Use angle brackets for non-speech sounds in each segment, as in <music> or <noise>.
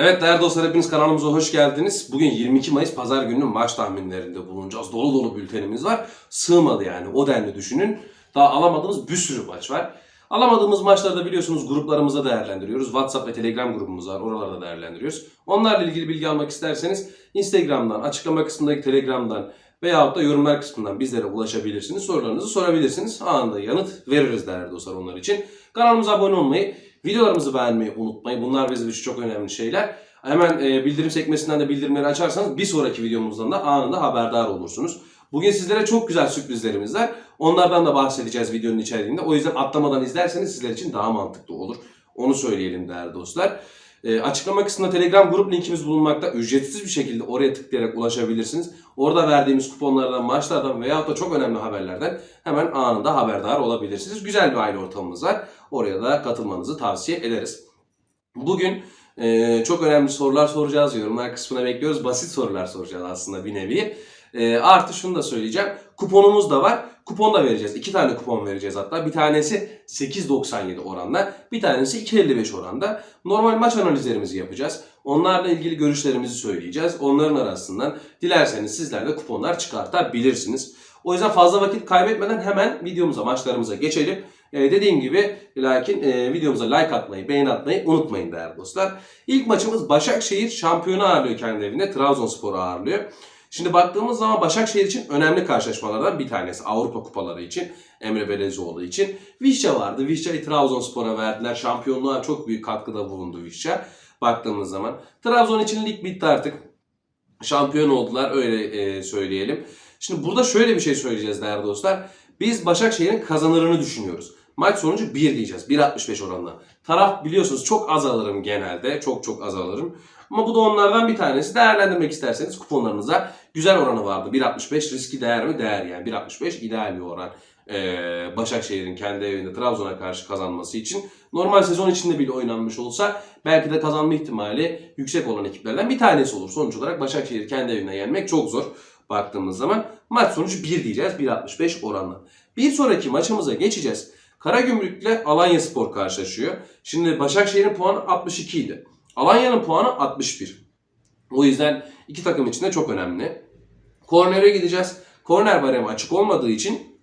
Evet değerli dostlar hepiniz kanalımıza hoş geldiniz. Bugün 22 Mayıs pazar gününün maç tahminlerinde bulunacağız. Dolu dolu bültenimiz var. Sığmadı yani o denli düşünün. Daha alamadığımız bir sürü maç var. Alamadığımız maçları da biliyorsunuz gruplarımıza değerlendiriyoruz. WhatsApp ve Telegram grubumuz var. Oralarda değerlendiriyoruz. Onlarla ilgili bilgi almak isterseniz Instagram'dan, açıklama kısmındaki Telegram'dan veyahut da yorumlar kısmından bizlere ulaşabilirsiniz. Sorularınızı sorabilirsiniz. Anında yanıt veririz değerli dostlar onlar için. Kanalımıza abone olmayı, videolarımızı beğenmeyi unutmayın. Bunlar bizim için çok önemli şeyler. Hemen e, bildirim sekmesinden de bildirimleri açarsanız bir sonraki videomuzdan da anında haberdar olursunuz. Bugün sizlere çok güzel sürprizlerimiz var. Onlardan da bahsedeceğiz videonun içeriğinde. O yüzden atlamadan izlerseniz sizler için daha mantıklı olur. Onu söyleyelim değerli dostlar. E, açıklama kısmında Telegram grup linkimiz bulunmakta. Ücretsiz bir şekilde oraya tıklayarak ulaşabilirsiniz. Orada verdiğimiz kuponlardan, maçlardan veyahut da çok önemli haberlerden hemen anında haberdar olabilirsiniz. Güzel bir aile ortamımız var. Oraya da katılmanızı tavsiye ederiz. Bugün e, çok önemli sorular soracağız. Yorumlar kısmına bekliyoruz. Basit sorular soracağız aslında bir nevi. E, artı şunu da söyleyeceğim. Kuponumuz da var. Kupon da vereceğiz. İki tane kupon vereceğiz hatta. Bir tanesi 8.97 oranda. Bir tanesi 2.55 oranda. Normal maç analizlerimizi yapacağız. Onlarla ilgili görüşlerimizi söyleyeceğiz. Onların arasından dilerseniz sizler de kuponlar çıkartabilirsiniz. O yüzden fazla vakit kaybetmeden hemen videomuza, maçlarımıza geçelim. Ee, dediğim gibi lakin e, videomuza like atmayı, beğeni atmayı unutmayın değerli dostlar. İlk maçımız Başakşehir şampiyonu ağırlıyor kendi evinde. Trabzonspor'u ağırlıyor. Şimdi baktığımız zaman Başakşehir için önemli karşılaşmalardan bir tanesi. Avrupa kupaları için, Emre Belezoğlu için. Vişça vardı. Vişça'yı Trabzonspor'a verdiler. Şampiyonluğa çok büyük katkıda bulundu Vişça. Baktığımız zaman. Trabzon için lig bitti artık. Şampiyon oldular öyle e, söyleyelim. Şimdi burada şöyle bir şey söyleyeceğiz değerli dostlar. Biz Başakşehir'in kazanırını düşünüyoruz. Maç sonucu 1 diyeceğiz. 1.65 oranla. Taraf biliyorsunuz çok az alırım genelde. Çok çok az alırım. Ama bu da onlardan bir tanesi. Değerlendirmek isterseniz kuponlarınıza güzel oranı vardı. 1.65 riski değer mi? Değer yani. 1.65 ideal bir oran. Ee, Başakşehir'in kendi evinde Trabzon'a karşı kazanması için. Normal sezon içinde bile oynanmış olsa belki de kazanma ihtimali yüksek olan ekiplerden bir tanesi olur. Sonuç olarak Başakşehir kendi evinde yenmek çok zor baktığımız zaman. Maç sonucu 1 diyeceğiz 1.65 oranla. Bir sonraki maçımıza geçeceğiz. Karagümrük'le Alanya Spor karşılaşıyor. Şimdi Başakşehir'in puanı 62 idi. Alanya'nın puanı 61. O yüzden iki takım için de çok önemli. Korner'e gideceğiz. Korner baremi açık olmadığı için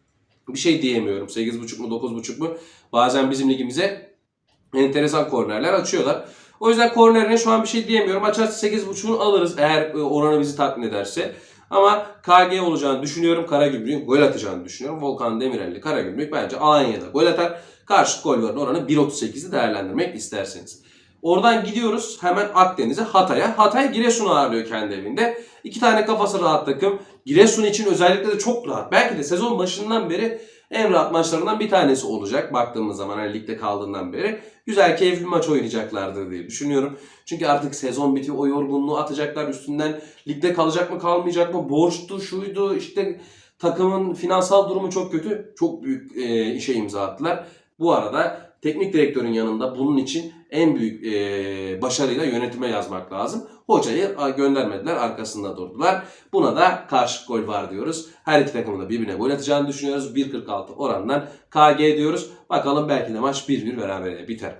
bir şey diyemiyorum. 8.5 mu 9.5 mu? Bazen bizim ligimize enteresan kornerler açıyorlar. O yüzden kornerine şu an bir şey diyemiyorum. Açarsa 8.5'unu alırız eğer e, oranı bizi tatmin ederse. Ama KG olacağını düşünüyorum. Karagümrük'ün gol atacağını düşünüyorum. Volkan Demirel'li Karagümrük bence Alanya'da gol atar. Karşı gol oranı 1.38'i değerlendirmek isterseniz. Oradan gidiyoruz hemen Akdeniz'e Hatay'a. Hatay Giresun'u ağırlıyor kendi evinde. İki tane kafası rahat takım. Giresun için özellikle de çok rahat. Belki de sezon başından beri en rahat maçlarından bir tanesi olacak. Baktığımız zaman hani ligde kaldığından beri. Güzel keyifli maç oynayacaklardır diye düşünüyorum. Çünkü artık sezon bitiyor. O yorgunluğu atacaklar üstünden. Ligde kalacak mı kalmayacak mı? Borçtu şuydu işte takımın finansal durumu çok kötü. Çok büyük e, işe imza attılar. Bu arada teknik direktörün yanında bunun için en büyük e, başarıyla yönetime yazmak lazım. Hocayı göndermediler, arkasında durdular. Buna da karşı gol var diyoruz. Her iki takımın da birbirine gol atacağını düşünüyoruz. 1.46 orandan KG diyoruz. Bakalım belki de maç 1-1 berabere biter.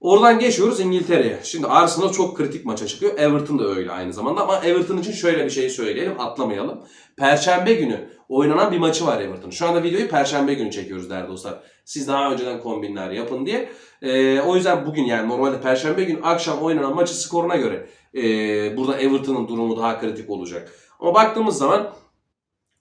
Oradan geçiyoruz İngiltere'ye. Şimdi Arsenal çok kritik maça çıkıyor. Everton da öyle aynı zamanda ama Everton için şöyle bir şey söyleyelim atlamayalım. Perşembe günü oynanan bir maçı var Everton. Şu anda videoyu Perşembe günü çekiyoruz değerli dostlar. Siz daha önceden kombinler yapın diye. Ee, o yüzden bugün yani normalde Perşembe günü akşam oynanan maçı skoruna göre e, burada Everton'ın durumu daha kritik olacak. Ama baktığımız zaman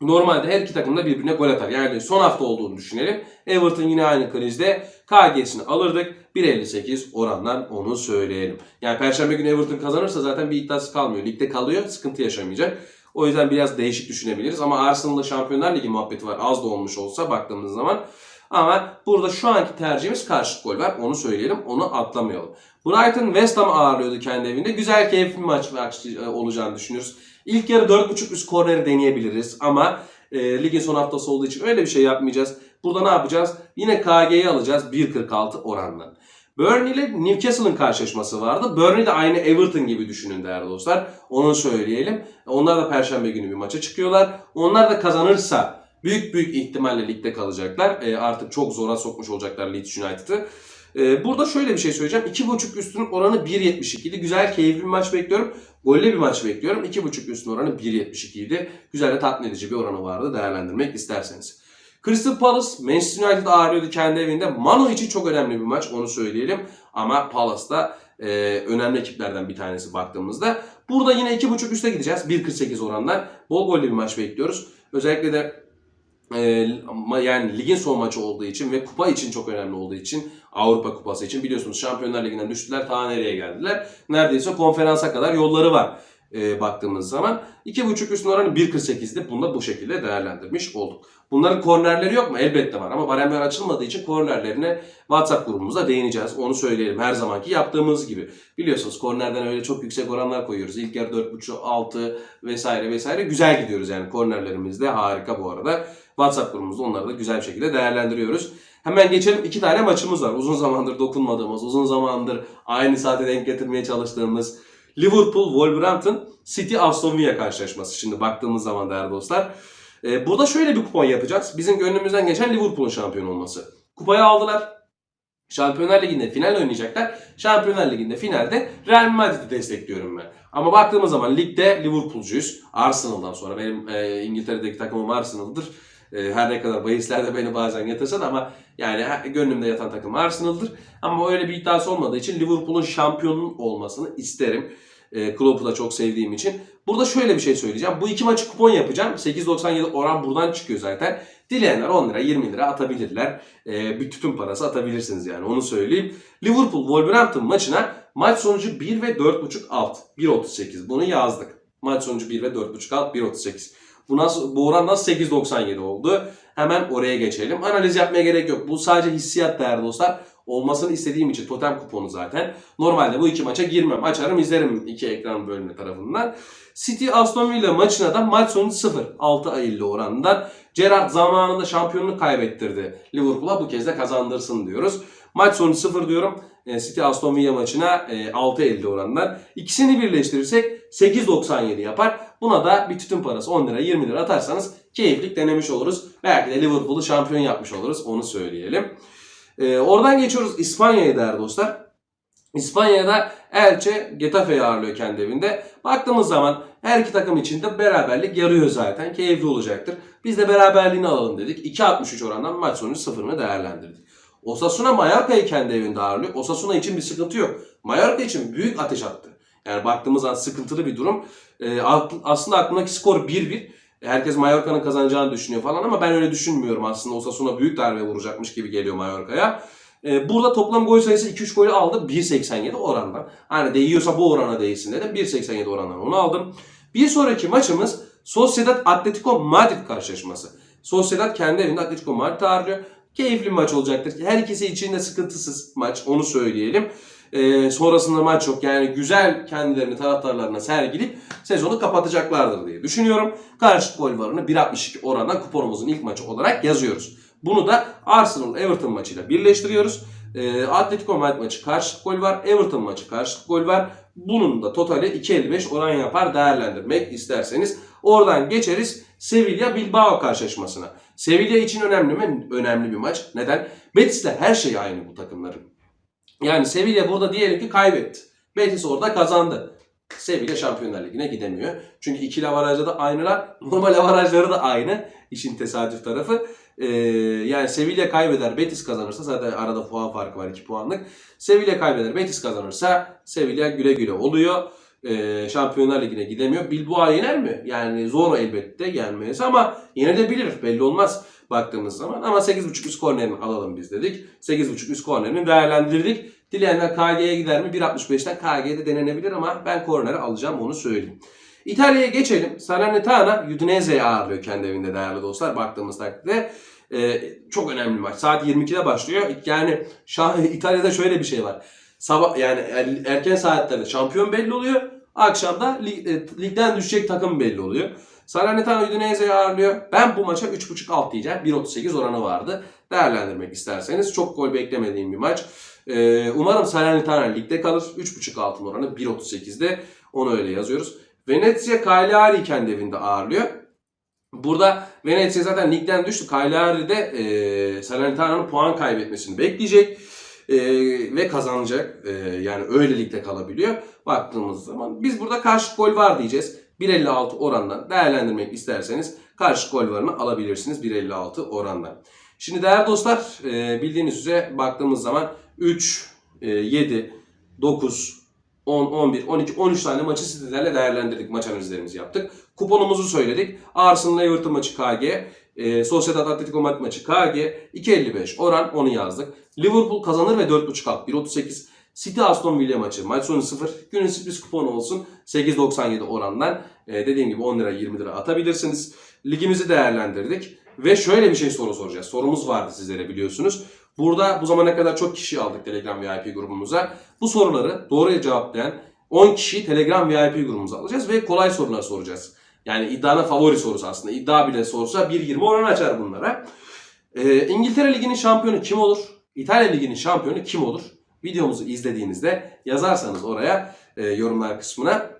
Normalde her iki takım da birbirine gol atar. Yani son hafta olduğunu düşünelim. Everton yine aynı krizde KG'sini alırdık. 1.58 orandan onu söyleyelim. Yani Perşembe günü Everton kazanırsa zaten bir iddiası kalmıyor. Ligde kalıyor, sıkıntı yaşamayacak. O yüzden biraz değişik düşünebiliriz. Ama Arsenal'da Şampiyonlar Ligi muhabbeti var. Az da olmuş olsa baktığımız zaman. Ama burada şu anki tercihimiz karşılık gol var. Onu söyleyelim. Onu atlamayalım. Brighton West Ham'ı ağırlıyordu kendi evinde. Güzel keyifli bir maç olacağını düşünüyoruz. İlk yarı 4.5 üst korneri deneyebiliriz ama e, ligin son haftası olduğu için öyle bir şey yapmayacağız. Burada ne yapacağız? Yine KG'yi alacağız 1.46 oranla. Burnley ile Newcastle'ın karşılaşması vardı. Burnley de aynı Everton gibi düşünün değerli dostlar. Onu söyleyelim. Onlar da Perşembe günü bir maça çıkıyorlar. Onlar da kazanırsa büyük büyük ihtimalle ligde kalacaklar. E, artık çok zora sokmuş olacaklar Leeds United'ı. Ee, burada şöyle bir şey söyleyeceğim. 2.5 üstünün oranı 1.72 idi. Güzel, keyifli bir maç bekliyorum. Gollü bir maç bekliyorum. 2.5 üstün oranı 1.72 idi. Güzel de tatmin edici bir oranı vardı değerlendirmek isterseniz. Crystal Palace, Manchester United ağırlıyordu kendi evinde. Manu için çok önemli bir maç onu söyleyelim. Ama Palace da e, önemli ekiplerden bir tanesi baktığımızda. Burada yine 2.5 üste gideceğiz. 1.48 orandan. Bol gollü bir maç bekliyoruz. Özellikle de e, ma- yani ligin son maçı olduğu için ve kupa için çok önemli olduğu için Avrupa Kupası için biliyorsunuz Şampiyonlar Ligi'nden düştüler ta nereye geldiler. Neredeyse konferansa kadar yolları var e, baktığımız zaman. 2.5 üstün oranı 1.48'di. Bunu da bu şekilde değerlendirmiş olduk. Bunların kornerleri yok mu? Elbette var ama baremler açılmadığı için kornerlerine WhatsApp grubumuzda değineceğiz. Onu söyleyelim her zamanki yaptığımız gibi. Biliyorsunuz kornerden öyle çok yüksek oranlar koyuyoruz. İlk yarı 4.5, 6 vesaire vesaire. Güzel gidiyoruz yani kornerlerimiz de harika bu arada. WhatsApp grubumuzda onları da güzel bir şekilde değerlendiriyoruz. Hemen geçelim. iki tane maçımız var. Uzun zamandır dokunmadığımız, uzun zamandır aynı saate denk getirmeye çalıştığımız Liverpool, Wolverhampton, City, Aston Villa karşılaşması. Şimdi baktığımız zaman değerli dostlar. Ee, burada şöyle bir kupon yapacağız. Bizim gönlümüzden geçen Liverpool'un şampiyon olması. Kupayı aldılar. Şampiyonlar Ligi'nde final oynayacaklar. Şampiyonlar Ligi'nde finalde Real Madrid'i destekliyorum ben. Ama baktığımız zaman ligde Liverpool'cuyuz. Arsenal'dan sonra benim e, İngiltere'deki takımım Arsenal'dır. E, her ne kadar bahislerde beni bazen yatırsa da ama yani gönlümde yatan takım Arsenal'dır. Ama öyle bir iddiası olmadığı için Liverpool'un şampiyonun olmasını isterim. E, Klopp'u da çok sevdiğim için. Burada şöyle bir şey söyleyeceğim. Bu iki maçı kupon yapacağım. 8.97 oran buradan çıkıyor zaten. Dileyenler 10 lira 20 lira atabilirler. E, bir tütün parası atabilirsiniz yani onu söyleyeyim. Liverpool Wolverhampton maçına maç sonucu 1 ve 4.5 alt. 1.38 bunu yazdık. Maç sonucu 1 ve 4.5 alt 1.38. Bu, nasıl, bu oran nasıl 8.97 oldu? Hemen oraya geçelim. Analiz yapmaya gerek yok. Bu sadece hissiyat değerli dostlar. Olmasını istediğim için totem kuponu zaten. Normalde bu iki maça girmem. Açarım izlerim iki ekran bölümü tarafından. City Aston Villa maçına da maç sonucu 0. 6 ayıllı oranından. Gerrard zamanında şampiyonluk kaybettirdi. Liverpool'a bu kez de kazandırsın diyoruz. Maç sonucu 0 diyorum. E, City Aston Villa maçına e, 6.50 orandan. İkisini birleştirirsek 8.97 yapar. Buna da bir tütün parası 10 lira 20 lira atarsanız keyiflik denemiş oluruz. Belki de Liverpool'u şampiyon yapmış oluruz. Onu söyleyelim. E, oradan geçiyoruz İspanya'ya değerli dostlar. İspanya'da Elche Getafe'yi ağırlıyor kendi evinde. Baktığımız zaman her iki takım için de beraberlik yarıyor zaten. Keyifli olacaktır. Biz de beraberliğini alalım dedik. 2.63 orandan maç sonucu sıfırını değerlendirdik. Osasuna Mallorca'yı kendi evinde ağırlıyor. Osasuna için bir sıkıntı yok. Mallorca için büyük ateş attı. Yani baktığımız zaman sıkıntılı bir durum. Akl- aslında aklımdaki skor 1-1. Herkes Mallorca'nın kazanacağını düşünüyor falan ama ben öyle düşünmüyorum aslında. Osasuna büyük darbe vuracakmış gibi geliyor Mallorca'ya. Ee, burada toplam gol sayısı 2-3 golü aldı. 1.87 orandan. Hani değiyorsa bu orana değilsin dedim. 1.87 orandan onu aldım. Bir sonraki maçımız Sociedad Atletico Madrid karşılaşması. Sociedad kendi evinde Atletico Madrid ağırlıyor. Keyifli maç olacaktır. Her ikisi için de sıkıntısız maç onu söyleyelim. Ee, sonrasında maç yok. Yani güzel kendilerini taraftarlarına sergileyip sezonu kapatacaklardır diye düşünüyorum. Karşılık gol varını 1.62 orandan kuponumuzun ilk maçı olarak yazıyoruz. Bunu da Arsenal Everton maçıyla birleştiriyoruz. Ee, Atletico Madrid maçı karşılık gol var. Everton maçı karşılık gol var. Bunun da totali 2.55 oran yapar değerlendirmek isterseniz. Oradan geçeriz Sevilla Bilbao karşılaşmasına. Sevilla için önemli mi? Önemli bir maç. Neden? Betis'le her şey aynı bu takımların. Yani Sevilla burada diyelim ki kaybetti. Betis orada kazandı. Sevilla Şampiyonlar Ligi'ne gidemiyor. Çünkü ikili avarajda da aynılar. <laughs> Normal avarajları da aynı. İşin tesadüf tarafı. Ee, yani Sevilla kaybeder, Betis kazanırsa zaten arada puan farkı var 2 puanlık. Sevilla kaybeder, Betis kazanırsa Sevilla güle güle oluyor. Ee, Şampiyonlar Ligi'ne gidemiyor. Bilbao yener mi? Yani zor elbette gelmesi ama yenebilir. Belli olmaz baktığımız zaman. Ama 8.5 üst kornerini alalım biz dedik. 8.5 üst kornerini değerlendirdik. Dileyenler KG'ye gider mi? 1.65'ten KG'de denenebilir ama ben korneri alacağım onu söyleyeyim. İtalya'ya geçelim. Salernitana Udinese'yi ağırlıyor kendi evinde değerli dostlar. Baktığımız takdirde Ee, çok önemli maç. Saat 22'de başlıyor. Yani şah, İtalya'da şöyle bir şey var. Sabah yani er- erken saatlerde şampiyon belli oluyor. Akşamda lig, e, ligden düşecek takım belli oluyor. Salernitana Udinese'yi ağırlıyor. Ben bu maça 3.5 alt diyeceğim. 1.38 oranı vardı. Değerlendirmek isterseniz çok gol beklemediğim bir maç. Ee, umarım Salernitana ligde kalır. 3.5 altın oranı 1.38'de. Onu öyle yazıyoruz. Venezia Cagliari kendi evinde ağırlıyor. Burada Venezia zaten ligden düştü. Cagliari de e, Salernitana'nın puan kaybetmesini bekleyecek. Ee, ve kazanacak. Ee, yani öyle ligde kalabiliyor. Baktığımız zaman biz burada karşı gol var diyeceğiz. 1.56 orandan değerlendirmek isterseniz karşı gol varını alabilirsiniz 1.56 orandan. Şimdi değerli dostlar e, bildiğiniz üzere baktığımız zaman 3, e, 7, 9, 10, 11, 12, 13 tane maçı sitelerle değerlendirdik. Maç analizlerimizi yaptık. Kuponumuzu söyledik. Arsenal Everton maçı KG, e, Sociedad Atletico Madrid maçı KG, 2.55 oran onu yazdık. Liverpool kazanır ve 4.5 alt 1.38. City Aston Villa maçı maç sonu 0. Günün sürpriz kuponu olsun 8.97 orandan. E, dediğim gibi 10 lira 20 lira atabilirsiniz. Ligimizi değerlendirdik. Ve şöyle bir şey soru soracağız. Sorumuz vardı sizlere biliyorsunuz. Burada bu zamana kadar çok kişi aldık Telegram VIP grubumuza. Bu soruları doğru cevaplayan 10 kişiyi Telegram VIP grubumuza alacağız ve kolay sorular soracağız. Yani iddianın favori sorusu aslında. İddia bile sorsa 1.20 oran açar bunlara. Ee, İngiltere Ligi'nin şampiyonu kim olur? İtalya Ligi'nin şampiyonu kim olur? Videomuzu izlediğinizde yazarsanız oraya e, yorumlar kısmına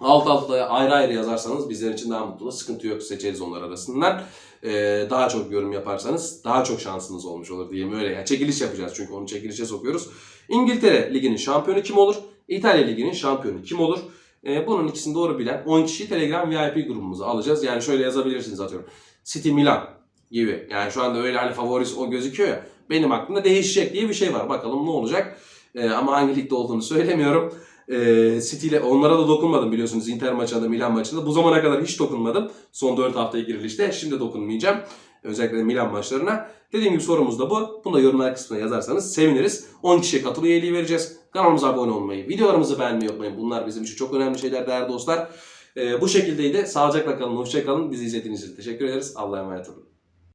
alt alta ayrı ayrı yazarsanız bizler için daha mutlu. Sıkıntı yok seçeriz onlar arasından. Ee, daha çok yorum yaparsanız daha çok şansınız olmuş olur diyeyim öyle. Yani çekiliş yapacağız çünkü onu çekilişe sokuyoruz. İngiltere Ligi'nin şampiyonu kim olur? İtalya Ligi'nin şampiyonu kim olur? Ee, bunun ikisini doğru bilen 10 kişiyi Telegram VIP grubumuza alacağız. Yani şöyle yazabilirsiniz atıyorum. City Milan gibi. Yani şu anda öyle hani favorisi o gözüküyor ya. Benim aklımda değişecek diye bir şey var. Bakalım ne olacak. Ee, ama hangi ligde olduğunu söylemiyorum. Ee, City ile onlara da dokunmadım biliyorsunuz Inter maçında, Milan maçında. Bu zamana kadar hiç dokunmadım. Son 4 haftaya girilişte. Şimdi dokunmayacağım. Özellikle Milan maçlarına. Dediğim gibi sorumuz da bu. Bunu da yorumlar kısmına yazarsanız seviniriz. 10 kişiye katıl üyeliği vereceğiz. Kanalımıza abone olmayı, videolarımızı beğenmeyi unutmayın. Bunlar bizim için çok önemli şeyler değerli dostlar. Ee, bu şekildeydi. Sağlıcakla kalın, hoşçakalın. Bizi izlediğiniz için teşekkür ederiz. Allah'a emanet olun.